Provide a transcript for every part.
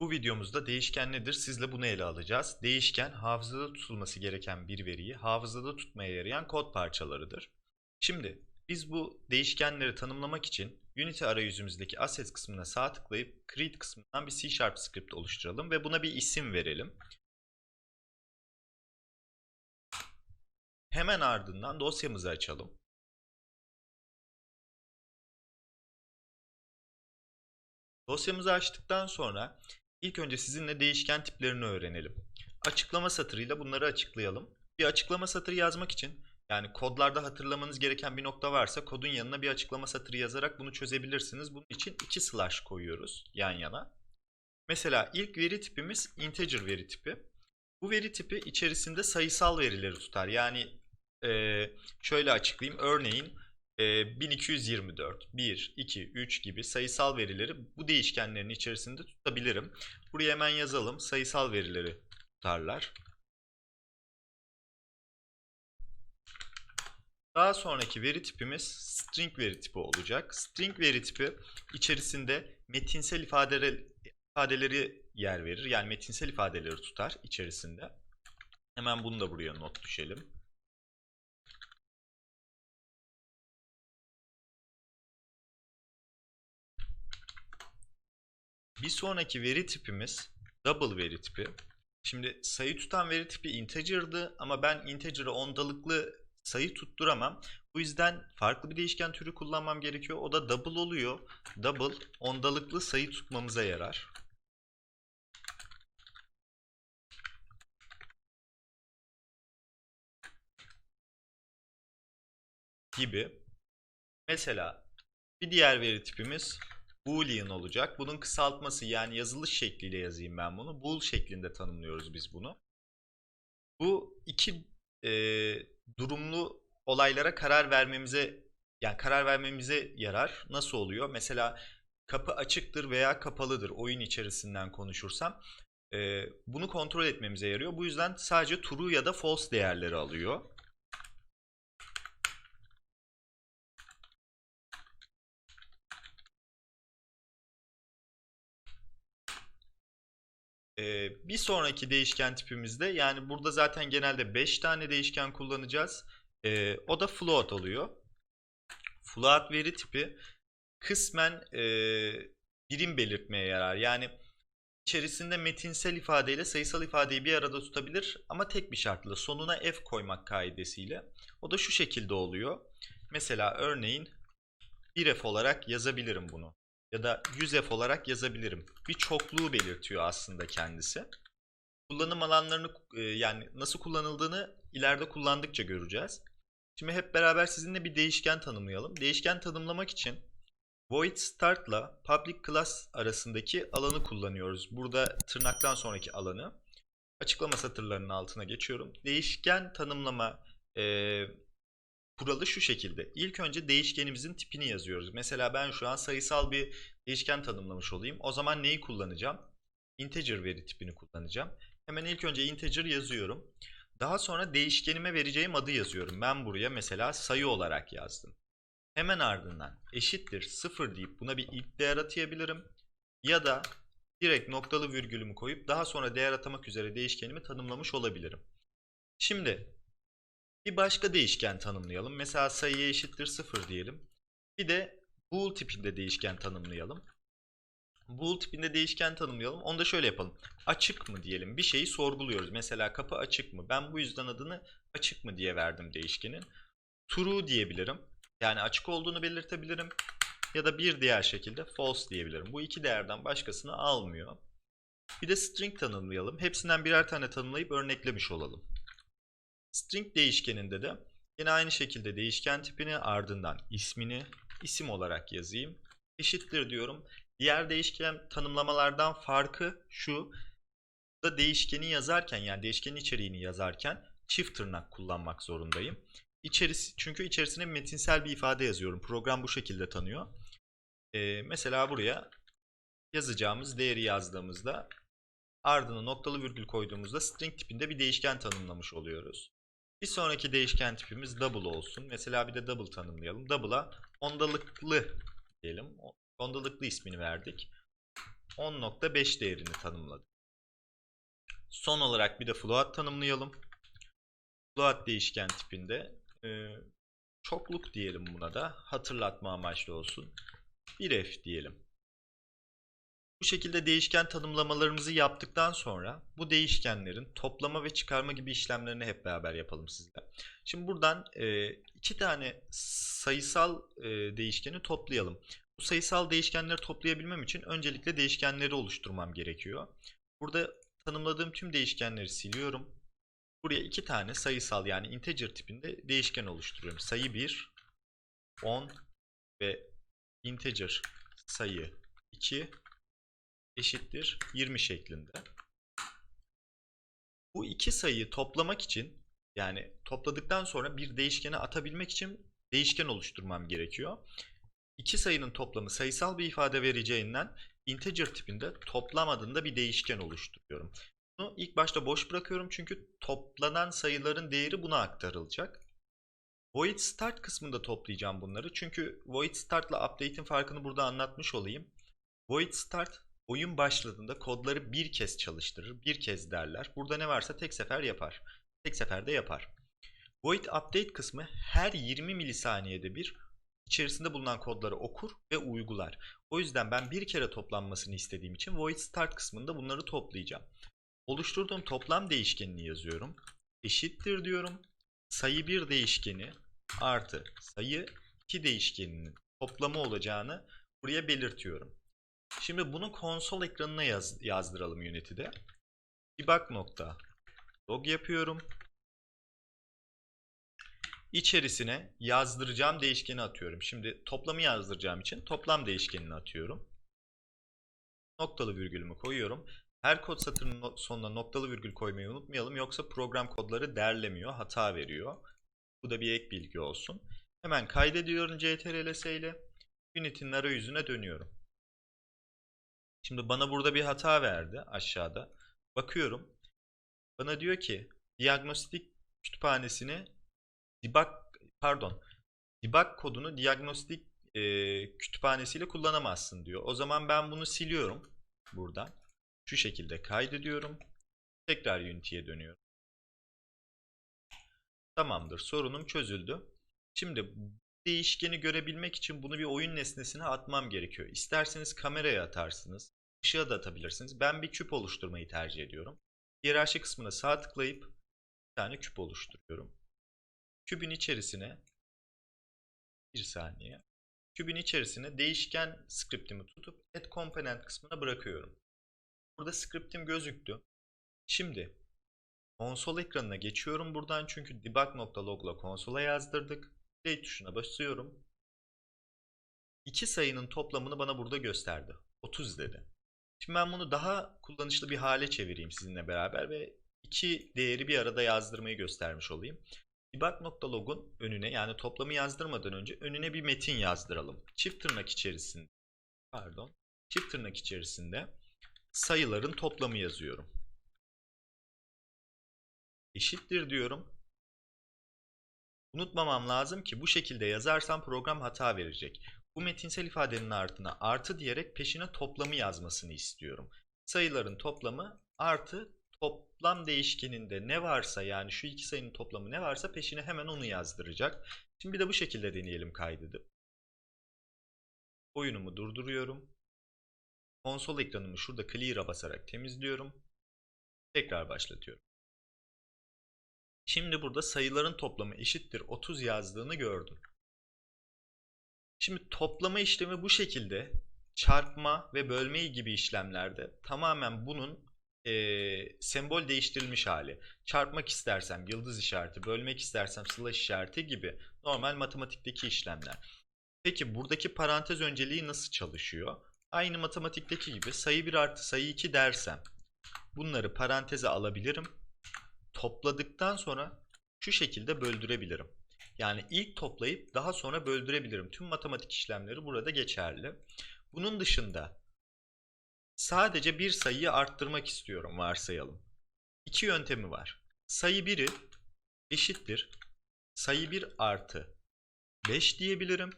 Bu videomuzda değişken nedir? Sizle bunu ele alacağız. Değişken hafızada tutulması gereken bir veriyi hafızada tutmaya yarayan kod parçalarıdır. Şimdi biz bu değişkenleri tanımlamak için Unity arayüzümüzdeki Assets kısmına sağ tıklayıp Create kısmından bir C Sharp script oluşturalım ve buna bir isim verelim. Hemen ardından dosyamızı açalım. Dosyamızı açtıktan sonra ilk önce sizinle değişken tiplerini öğrenelim. Açıklama satırıyla bunları açıklayalım. Bir açıklama satırı yazmak için yani kodlarda hatırlamanız gereken bir nokta varsa kodun yanına bir açıklama satırı yazarak bunu çözebilirsiniz. Bunun için iki slash koyuyoruz yan yana. Mesela ilk veri tipimiz integer veri tipi. Bu veri tipi içerisinde sayısal verileri tutar. Yani şöyle açıklayayım. Örneğin 1224, 1, 2, 3 gibi sayısal verileri bu değişkenlerin içerisinde tutabilirim. Buraya hemen yazalım. Sayısal verileri tutarlar. Daha sonraki veri tipimiz string veri tipi olacak. String veri tipi içerisinde metinsel ifadeleri, ifadeleri yer verir. Yani metinsel ifadeleri tutar içerisinde. Hemen bunu da buraya not düşelim. Bir sonraki veri tipimiz double veri tipi. Şimdi sayı tutan veri tipi integer'dı ama ben integer'a ondalıklı sayı tutturamam. Bu yüzden farklı bir değişken türü kullanmam gerekiyor. O da double oluyor. Double ondalıklı sayı tutmamıza yarar. Gibi. Mesela bir diğer veri tipimiz Boolean olacak. Bunun kısaltması yani yazılış şekliyle yazayım ben bunu. Bool şeklinde tanımlıyoruz biz bunu. Bu iki e, durumlu olaylara karar vermemize yani karar vermemize yarar. Nasıl oluyor? Mesela kapı açıktır veya kapalıdır oyun içerisinden konuşursam. e, bunu kontrol etmemize yarıyor. Bu yüzden sadece true ya da false değerleri alıyor. Ee, bir sonraki değişken tipimizde yani burada zaten genelde 5 tane değişken kullanacağız. Ee, o da float oluyor. Float veri tipi kısmen e, birim belirtmeye yarar. Yani içerisinde metinsel ifadeyle sayısal ifadeyi bir arada tutabilir ama tek bir şartla sonuna f koymak kaidesiyle. O da şu şekilde oluyor. Mesela örneğin 1f olarak yazabilirim bunu ya da 100f olarak yazabilirim. Bir çokluğu belirtiyor aslında kendisi. Kullanım alanlarını e, yani nasıl kullanıldığını ileride kullandıkça göreceğiz. Şimdi hep beraber sizinle bir değişken tanımlayalım. Değişken tanımlamak için void start'la public class arasındaki alanı kullanıyoruz. Burada tırnaktan sonraki alanı. Açıklama satırlarının altına geçiyorum. Değişken tanımlama e, kuralı şu şekilde. İlk önce değişkenimizin tipini yazıyoruz. Mesela ben şu an sayısal bir değişken tanımlamış olayım. O zaman neyi kullanacağım? Integer veri tipini kullanacağım. Hemen ilk önce integer yazıyorum. Daha sonra değişkenime vereceğim adı yazıyorum. Ben buraya mesela sayı olarak yazdım. Hemen ardından eşittir 0 deyip buna bir ilk değer atayabilirim. Ya da direkt noktalı virgülümü koyup daha sonra değer atamak üzere değişkenimi tanımlamış olabilirim. Şimdi bir başka değişken tanımlayalım. Mesela sayıya eşittir 0 diyelim. Bir de bool tipinde değişken tanımlayalım. Bool tipinde değişken tanımlayalım. Onu da şöyle yapalım. Açık mı diyelim. Bir şeyi sorguluyoruz. Mesela kapı açık mı? Ben bu yüzden adını açık mı diye verdim değişkenin. True diyebilirim. Yani açık olduğunu belirtebilirim. Ya da bir diğer şekilde false diyebilirim. Bu iki değerden başkasını almıyor. Bir de string tanımlayalım. Hepsinden birer tane tanımlayıp örneklemiş olalım. String değişkeninde de yine aynı şekilde değişken tipini ardından ismini isim olarak yazayım. Eşittir diyorum. Diğer değişken tanımlamalardan farkı şu. Da değişkeni yazarken yani değişkenin içeriğini yazarken çift tırnak kullanmak zorundayım. İçerisi, çünkü içerisine metinsel bir ifade yazıyorum. Program bu şekilde tanıyor. Ee, mesela buraya yazacağımız değeri yazdığımızda ardına noktalı virgül koyduğumuzda string tipinde bir değişken tanımlamış oluyoruz. Bir sonraki değişken tipimiz double olsun. Mesela bir de double tanımlayalım. Double'a ondalıklı diyelim. Ondalıklı ismini verdik. 10.5 değerini tanımladık. Son olarak bir de float tanımlayalım. Float değişken tipinde e, çokluk diyelim buna da hatırlatma amaçlı olsun. 1f diyelim. Bu şekilde değişken tanımlamalarımızı yaptıktan sonra bu değişkenlerin toplama ve çıkarma gibi işlemlerini hep beraber yapalım sizle. Şimdi buradan e, iki tane sayısal e, değişkeni toplayalım. Bu sayısal değişkenleri toplayabilmem için öncelikle değişkenleri oluşturmam gerekiyor. Burada tanımladığım tüm değişkenleri siliyorum. Buraya iki tane sayısal yani integer tipinde değişken oluşturuyorum. Sayı 1, 10 ve integer sayı 2 eşittir 20 şeklinde. Bu iki sayıyı toplamak için yani topladıktan sonra bir değişkene atabilmek için değişken oluşturmam gerekiyor. İki sayının toplamı sayısal bir ifade vereceğinden integer tipinde toplam adında bir değişken oluşturuyorum. Bunu ilk başta boş bırakıyorum çünkü toplanan sayıların değeri buna aktarılacak. Void start kısmında toplayacağım bunları. Çünkü void start ile update'in farkını burada anlatmış olayım. Void start oyun başladığında kodları bir kez çalıştırır, bir kez derler. Burada ne varsa tek sefer yapar. Tek seferde yapar. Void update kısmı her 20 milisaniyede bir içerisinde bulunan kodları okur ve uygular. O yüzden ben bir kere toplanmasını istediğim için void start kısmında bunları toplayacağım. Oluşturduğum toplam değişkenini yazıyorum. Eşittir diyorum. Sayı 1 değişkeni artı sayı 2 değişkeninin toplamı olacağını buraya belirtiyorum. Şimdi bunu konsol ekranına yaz, yazdıralım Unity'de. Debug nokta log yapıyorum. İçerisine yazdıracağım değişkeni atıyorum. Şimdi toplamı yazdıracağım için toplam değişkenini atıyorum. Noktalı virgülümü koyuyorum. Her kod satırının sonuna noktalı virgül koymayı unutmayalım. Yoksa program kodları derlemiyor, hata veriyor. Bu da bir ek bilgi olsun. Hemen kaydediyorum CTRL-S ile. Unity'nin arayüzüne dönüyorum. Şimdi bana burada bir hata verdi aşağıda. Bakıyorum. Bana diyor ki diagnostik kütüphanesini debug pardon debug kodunu diagnostik e, kütüphanesiyle kullanamazsın diyor. O zaman ben bunu siliyorum buradan. Şu şekilde kaydediyorum. Tekrar Unity'ye dönüyorum. Tamamdır. Sorunum çözüldü. Şimdi değişkeni görebilmek için bunu bir oyun nesnesine atmam gerekiyor. İsterseniz kameraya atarsınız. Işığa da atabilirsiniz. Ben bir küp oluşturmayı tercih ediyorum. Hiyerarşi kısmına sağ tıklayıp bir tane küp oluşturuyorum. Kübün içerisine bir saniye. Kübün içerisine değişken scriptimi tutup add component kısmına bırakıyorum. Burada scriptim gözüktü. Şimdi konsol ekranına geçiyorum buradan çünkü debug.log'la konsola yazdırdık. Play tuşuna basıyorum. İki sayının toplamını bana burada gösterdi. 30 dedi. Şimdi ben bunu daha kullanışlı bir hale çevireyim sizinle beraber ve iki değeri bir arada yazdırmayı göstermiş olayım. Debug.log'un önüne yani toplamı yazdırmadan önce önüne bir metin yazdıralım. Çift tırnak içerisinde pardon çift tırnak içerisinde sayıların toplamı yazıyorum. Eşittir diyorum. Unutmamam lazım ki bu şekilde yazarsam program hata verecek. Bu metinsel ifadenin ardına artı diyerek peşine toplamı yazmasını istiyorum. Sayıların toplamı artı toplam değişkeninde ne varsa yani şu iki sayının toplamı ne varsa peşine hemen onu yazdıracak. Şimdi bir de bu şekilde deneyelim kaydedip. Oyunumu durduruyorum. Konsol ekranımı şurada clear'a basarak temizliyorum. Tekrar başlatıyorum. Şimdi burada sayıların toplamı eşittir 30 yazdığını gördüm. Şimdi toplama işlemi bu şekilde çarpma ve bölme gibi işlemlerde tamamen bunun e, sembol değiştirilmiş hali. Çarpmak istersem yıldız işareti, bölmek istersem slash işareti gibi normal matematikteki işlemler. Peki buradaki parantez önceliği nasıl çalışıyor? Aynı matematikteki gibi sayı 1 artı sayı 2 dersem bunları paranteze alabilirim. Topladıktan sonra şu şekilde böldürebilirim. Yani ilk toplayıp daha sonra böldürebilirim. Tüm matematik işlemleri burada geçerli. Bunun dışında sadece bir sayıyı arttırmak istiyorum varsayalım. İki yöntemi var. Sayı 1'i eşittir. Sayı 1 artı 5 diyebilirim.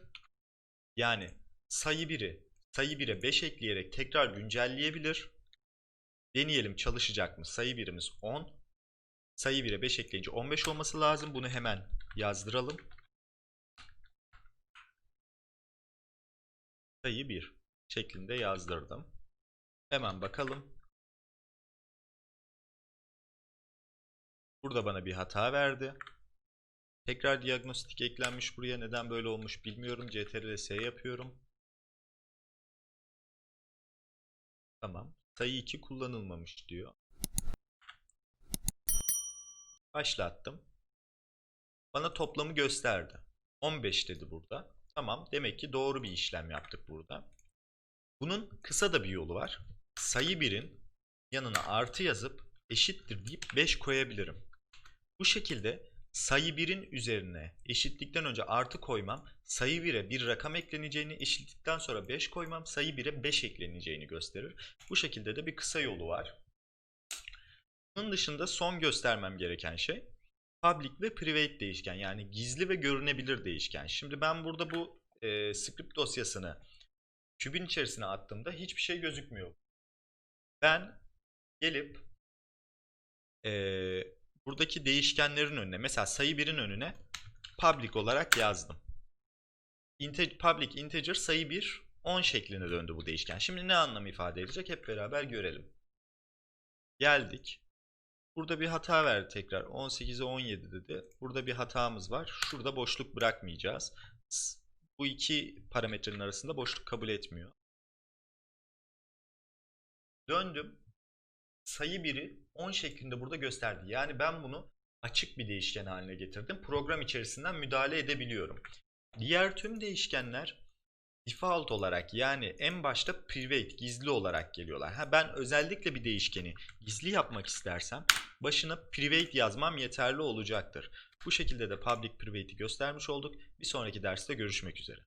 Yani sayı 1'i sayı 1'e 5 ekleyerek tekrar güncelleyebilir. Deneyelim çalışacak mı? Sayı birimiz 10. Sayı 1'e 5 ekleyince 15 olması lazım. Bunu hemen yazdıralım. Sayı 1 şeklinde yazdırdım. Hemen bakalım. Burada bana bir hata verdi. Tekrar diagnostik eklenmiş buraya. Neden böyle olmuş bilmiyorum. CTRL S yapıyorum. Tamam. Sayı 2 kullanılmamış diyor. Başlattım. Bana toplamı gösterdi. 15 dedi burada. Tamam. Demek ki doğru bir işlem yaptık burada. Bunun kısa da bir yolu var. Sayı 1'in yanına artı yazıp eşittir deyip 5 koyabilirim. Bu şekilde sayı 1'in üzerine eşitlikten önce artı koymam, sayı 1'e bir rakam ekleneceğini, eşitlikten sonra 5 koymam, sayı 1'e 5 ekleneceğini gösterir. Bu şekilde de bir kısa yolu var. Bunun dışında son göstermem gereken şey public ve private değişken yani gizli ve görünebilir değişken. Şimdi ben burada bu e, script dosyasını kübün içerisine attığımda hiçbir şey gözükmüyor. Ben gelip e, buradaki değişkenlerin önüne mesela sayı 1'in önüne public olarak yazdım. Inte public integer sayı 1 10 şeklinde döndü bu değişken. Şimdi ne anlam ifade edecek hep beraber görelim. Geldik. Burada bir hata verdi tekrar. 18'e 17 dedi. Burada bir hatamız var. Şurada boşluk bırakmayacağız. Bu iki parametrenin arasında boşluk kabul etmiyor. Döndüm. Sayı 1'i 10 şeklinde burada gösterdi. Yani ben bunu açık bir değişken haline getirdim. Program içerisinden müdahale edebiliyorum. Diğer tüm değişkenler default olarak yani en başta private, gizli olarak geliyorlar. Ha ben özellikle bir değişkeni gizli yapmak istersem başına private yazmam yeterli olacaktır. Bu şekilde de public private'i göstermiş olduk. Bir sonraki derste görüşmek üzere.